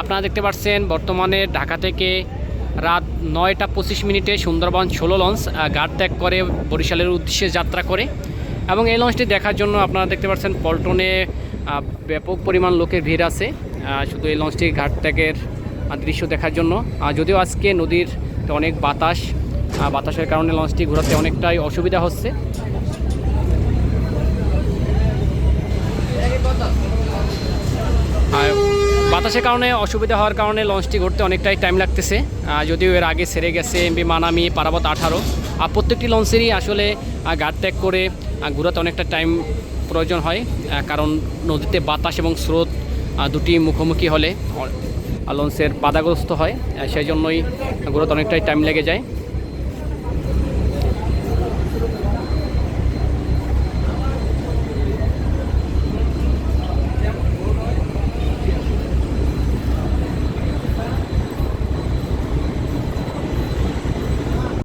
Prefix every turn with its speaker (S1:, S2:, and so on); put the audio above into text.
S1: আপনারা দেখতে পাচ্ছেন বর্তমানে ঢাকা থেকে রাত নয়টা পঁচিশ মিনিটে সুন্দরবন ষোলো লঞ্চ ঘাট ত্যাগ করে বরিশালের উদ্দেশ্যে যাত্রা করে এবং এই লঞ্চটি দেখার জন্য আপনারা দেখতে পাচ্ছেন পল্টনে ব্যাপক পরিমাণ লোকের ভিড় আছে। শুধু এই লঞ্চটি ঘাট ত্যাগের দৃশ্য দেখার জন্য। যদিও আজকে নদীর অনেক বাতাস বাতাসের কারণে লঞ্চটি ঘোরাতে অনেকটাই অসুবিধা হচ্ছে আর বাতাসের কারণে, অসুবিধা হওয়ার কারণে লঞ্চটি ঘুরতে অনেকটাই টাইম লাগতেছে। যদিও এর আগে সেরে গেছে এমবি মানামি, পারাবত আঠারো। আর প্রত্যেকটি লঞ্চেরই আসলে ঘাট ত্যাগ করে ঘোরাতে অনেকটা টাইম প্রয়োজন হয় কারণ নদীতে বাতাস এবং স্রোত দুটি মুখোমুখি হলে লঞ্চের বাধাগ্রস্ত হয় সেই জন্যই ঘোরাতে অনেকটাই টাইম লেগে যায়।